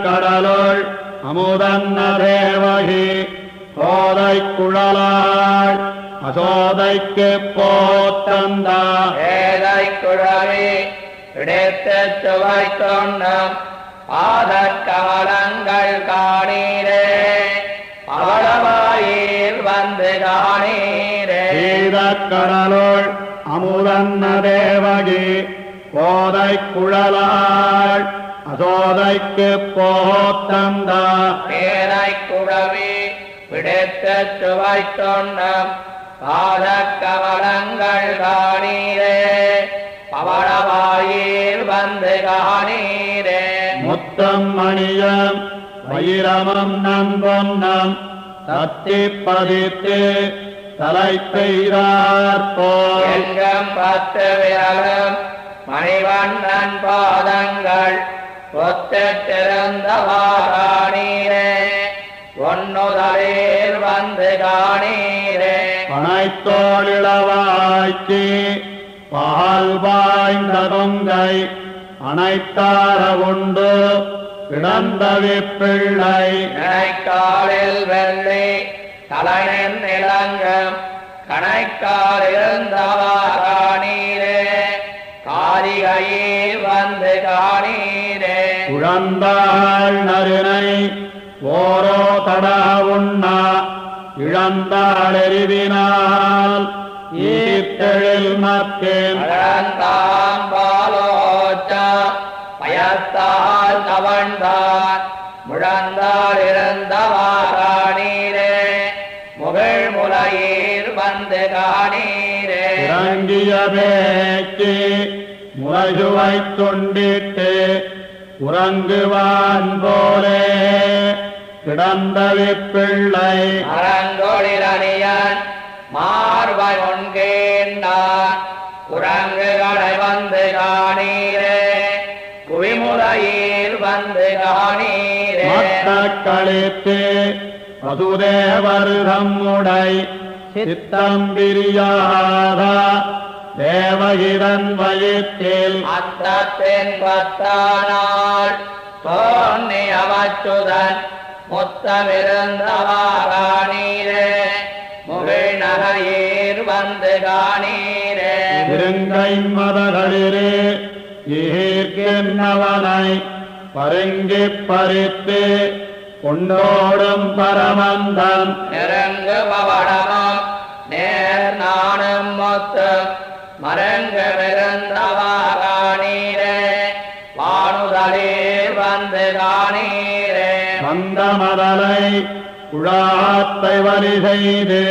கடலுள் அமுதன்ன தேவகி கோதை குழலாள் அசோதைக்கு போத்தந்த. ஏதை குழவி இடைத்து சுவை தொண்டம் ஆதற்கமலங்கள் காணீரே. அவளவாயில் வந்து காணீரே. கடலுள் அமுதன்ன தேவகி கோதை குழலாள் அசோதைக்கு போத்தந்த ஏதை குழவி விடுத்து சுவை தொண்டம் பாதக்கமலங்கள் காணீரே. பவளவாயில் வந்து காணீரே. முத்தம் மணியம் வைரமம் நம்பொன்னம் தத்தி பதித்து தலை பெய்தார் போல். எங்கம் பத்து விரலும் மணிவண்ணன் பாதங்கள் ஒத்திருந்தவாணீரே ஒன்னுதலில் வந்து காணீரே. பனைத்தோளிளவாய்க்கு பால் வாய்ந்த தொங்கை அனைத்தார உண்டு கிடந்தவி பிள்ளை நினைக்காலில் வெள்ளி தலையின் நிலங்கம் கணைக்கால் காரிகையில் வந்து காணீரே. குழந்தாள் நறுனை ஓரோ தடா உண்ணா இழந்தாள் எரிவினால் ஈத்தெழில் மத்தேன் அழந்தாம்பாலோச்ச பயத்தால் கவழ்ந்தான் முழந்தால் இருந்தவாணீரே முகிழ் முலையீர் வந்து காணீரே. இறங்கிய பேச்சு முரசுவை தொண்டிட்டு உறங்குவான் போலே. கிடந்தவி பிள்ளை மரங்கொழிலணியன் மார்பை ஒன்கேண்டான் குரங்குகளை வந்து காணீரே குவிமுறையில் வந்து காணீரே. கழித்து வசுதேவர் தம்முடை சித்தம் பிரியாத. தேவகிரன் வயிற்றில். அத்தத்தின் பத்தானால் தோன்னி அவச்சுதன் முத்தமிருந்தவாணீரே முகிழ் நகையீர் வந்து காணீரே. இருங்கை மதகளிரே ஈர்க்கின்றவனை பருங்கி பறித்து கொண்டோடும் பரமந்தன். நெருங்கு பவடமும் நேர் நானும் மொத்தம் மரங்கு மிருந்தவாணீரே வானுதலில் வந்து காணீரே. வந்த மதலை குழாத்தை வரி செய்து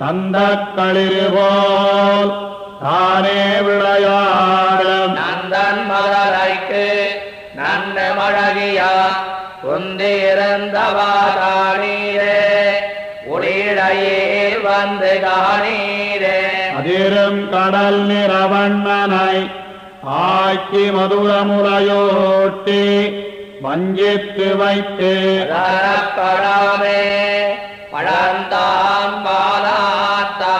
தந்த களிறு போல் தானே விளையாடும் நந்தன் மதலைக்கு நன்ன மழகியா குந்தி ஒளியிடையில் வந்து காணீரே அதிரும் கடல் நிறவண்ணனை ஆக்கி மதுரமுறையோட்டி வஞ்சித்து வைத்து. உதரப்படாமே பழந்தாம் பாலாத்தா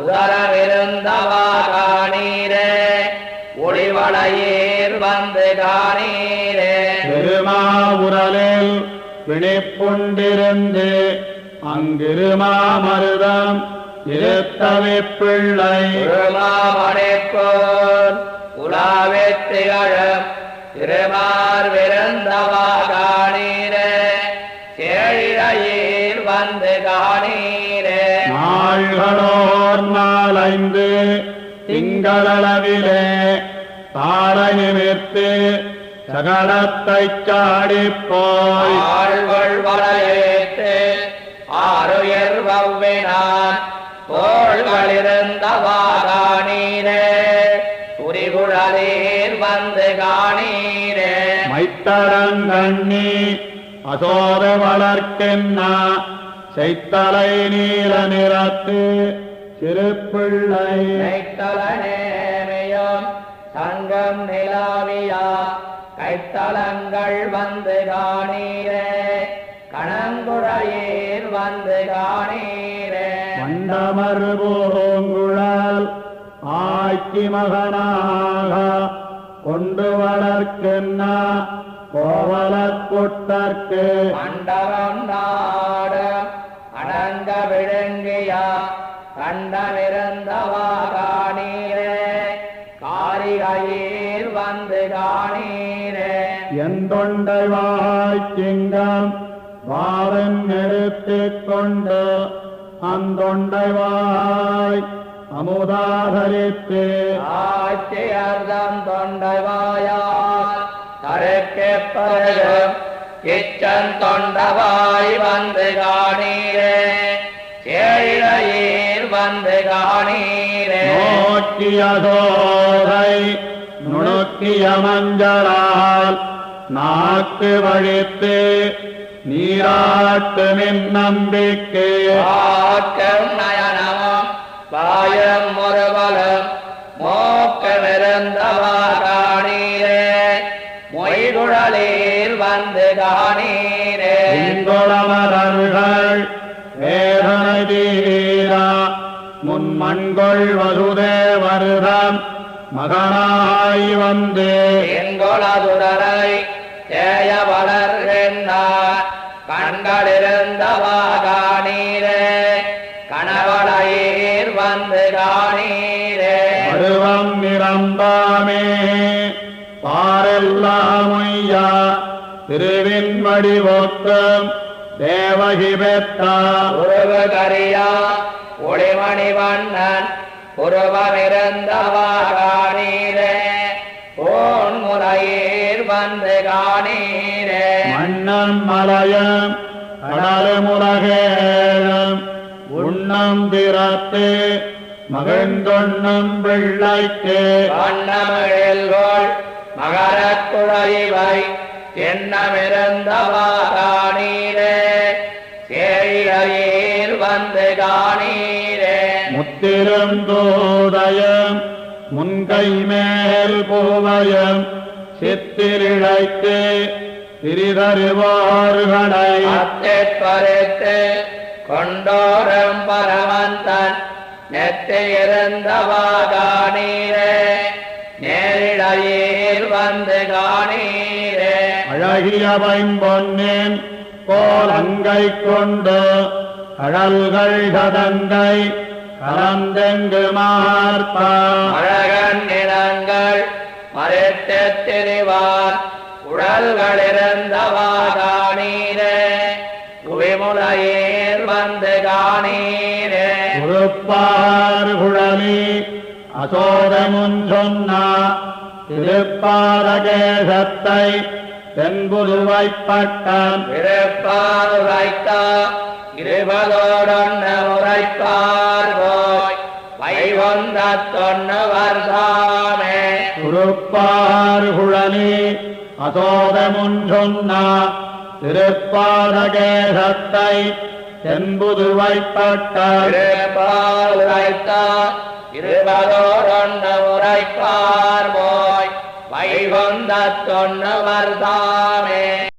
உதரவிருந்தவா காணீரே ஒளிவளையீர் வந்து காணீரே. பெருமாவுரலில் பிணிப்புண்டிருந்து அங்கிருமாமருதம் இருத்தவி பிள்ளை. திருமாமணிப்போர் உலாவெத்திகழம் திருமார் விருந்தவா காணீரே சேழிரையில் வந்து காணீரே. நாள்களோர் நாளைந்து திங்களளவிலே தாளை நிமிர்த்து சகடத்தைச் சாடிப் போய் ஆழ்வள் வளையேத்து மைத்தரங்கண்ணி அசோத வளர்க்கென்னா செய்தலை நீல நிறத்து சிறுப்பிள்ளை கைத்தலனேமியும் சங்கம் நிலாவியா கைத்தலங்கள் வந்து காணீரே கணங்குழையீர் வந்து காணீரே. மண்டமர் பூங்குழல் ஆக்கி மகனாக கொண்டு வளர்க்கென்னா கோவலக் குட்டற்கு மண்டபம் நாடும் அடங்க விழுங்கியா கண்டமிருந்தவா காணீரே காரிகையில் வந்து காணீரே. என் தொண்டை வாய்ச்சிங்கம் வாரன் நிறுத்திக் கொண்டு அந்தொண்டை வாய் அமுதாகரித்து. ஆட்சியர்தம் தொண்டை வாயால் தருக்கு பருகும் இச்சன் தொண்டவாய் வந்து காணீரே. சேழையீர் வந்து காணீரே. நோக்கிய சோதை நுணுக்கிய மஞ்சளால் நாக்கு வழித்து நீராட்டு மின் நம்பிக்கை நயனமும் வாயம் முறுவலும் இங்குளமரர்கள் வேதனை தீரா. முன்மண்கொள் வசுதேவருதம் மகனாய் வந்து. எங்கொளதுடரை தேய வளர்கின்றார் கண்களிருந்தவா காணீரே கணவளையீர் வந்து காணீரே பருவம் நிரம்பாமே. பாரெல்லாம் உய்யா திருவின் வடிவொக்கம் தேவகி பெற்றா உருவு கரியா ஒளிமணி வண்ணன் உருவமிருந்தவா காணீரே போன் முறையீர் வந்து காணீரே. மண்ணம் மலையம் கடலுமுலகேழம் உண்ணம் திறத்து மகிழ்ந்தொண்ணும் பிள்ளைக்கு. வண்ணமிழில்கோள் மகரக் காணீரே சேழையீர் வந்து காணீரே. முத்திரும் தூதயம் முன்கை மேல் பூவயம் சித்திரிழைத்து திரிதருவார்களை அத்திற்பறித்து கொண்டோரம் பரமந்தன் நெத்தியிருந்தவா அழகிய பைம்பொன்னின் கோலங்கை கொண்டு கடல்கள் கதங்கை கலந்தெங்கு மார்த்தா? அழகன் நிலங்கள் மறைத்து திரிவார் உடல்களிருந்தவா காணீரே புவிமுலையீர் வந்து காணீரே? உறுப்பார் குழலி அசோதமுன் சொன்னா திருப்பாரகேசத்தை தென்புதுவைப்பட்டம் இருப்பார் உரைத்தா இருபதோடொன்ன உரைப்பார் போய் வைவந்த தொன்னு வர்தாமே உறுப்பார் குழலி அசோதமுன் சொன்னா திருப்பாரகேசத்தை தென்புதுவைப்பட்டம் இருப்பார் உரைத்தா இருபதோடொன்ன உரைப்பார் तन्नवर्धामे